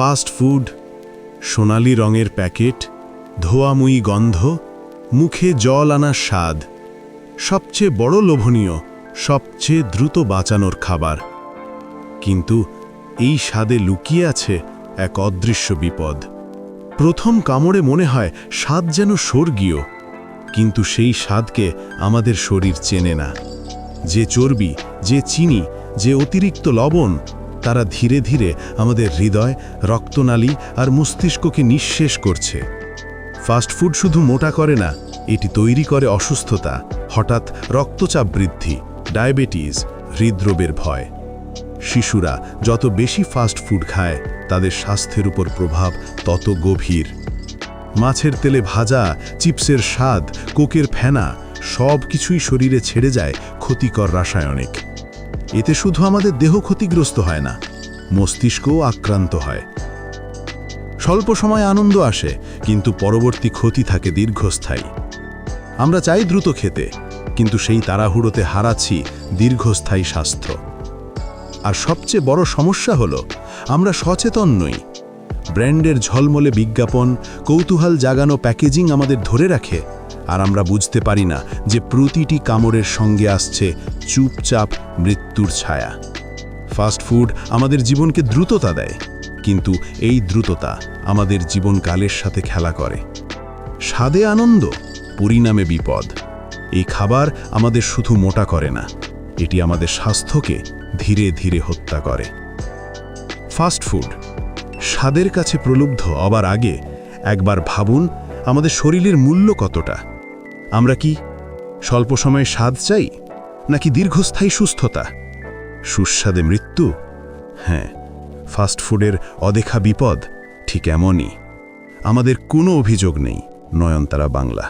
Fast food, সোনালি রঙের packet, ধোয়ামুই গন্ধ, মুখে জল আনার স্বাদ, সবচেয়ে বড় লোভনীয়, সবচেয়ে দ্রুত বাঁচানোর খাবার। কিন্তু এই স্বাদে লুকিয়ে আছে এক অদৃশ্য বিপদ। প্রথম কামড়ে মনে হয় স্বাদ যেন স্বর্গীয়, কিন্তু সেই স্বাদকে আমাদের শরীর চেনে না। যে চর্বি, যে চিনি, যে অতিরিক্ত লবণ তারা ধীরে ধীরে আমাদের হৃদয়, রক্তনালী আর মস্তিষ্ককে নিঃশেষ করছে। ফাস্টফুড শুধু মোটা করে না, এটি তৈরি করে অসুস্থতা, হঠাৎ রক্তচাপ বৃদ্ধি, ডায়াবেটিস, হৃদরোগের ভয়। শিশুরা যত বেশি ফাস্ট ফুড খায়, তাদের স্বাস্থ্যের উপর প্রভাব তত গভীর। মাছের তেলে ভাজা, চিপসের স্বাদ, কোকের ফেনা সব কিছুই শরীরে ছেড়ে যায় ক্ষতিকর রাসায়নিক। এতে শুধু আমাদের দেহ ক্ষতিগ্রস্ত হয় না, মস্তিষ্কও আক্রান্ত হয়। স্বল্প সময় আনন্দ আসে, কিন্তু পরবর্তী ক্ষতি থাকে দীর্ঘস্থায়ী। আমরা চাই দ্রুত খেতে, কিন্তু সেই তাড়াহুড়োতে হারাচ্ছি দীর্ঘস্থায়ী স্বাস্থ্য। আর সবচেয়ে বড় সমস্যা হলো, আমরা সচেতন নই। ব্র্যান্ডের ঝলমলে বিজ্ঞাপন, কৌতূহল জাগানো প্যাকেজিং আমাদের ধরে রাখে আর আমরা বুঝতে পারি না যে প্রতিটি কামড়ের সঙ্গে আসছে চুপচাপ মৃত্যুর ছায়া। ফাস্ট ফুড আমাদের জীবনকে দ্রুততা দেয়, কিন্তু এই দ্রুততা আমাদের জীবনকালের সাথে খেলা করে। স্বাদে আনন্দ, পরিণামে বিপদ। এই খাবার আমাদের শুধু মোটা করে না, এটি আমাদের স্বাস্থ্যকে ধীরে ধীরে হত্যা করে। ফাস্ট ফুড স্বাদের কাছে প্রলুব্ধ হবার আগে একবার ভাবুন, আমাদের শরীরের মূল্য কতটা। আমরা কি স্বল্প সময়ে স্বাদ চাই, নাকি দীর্ঘস্থায়ী সুস্থতা? সুস্বাদে মৃত্যু? হ্যাঁ ফাস্টফুডের অদেখা বিপদ ঠিক এমনই। আমাদের কোনো অভিযোগ নেই, নয়নতারা বাংলা।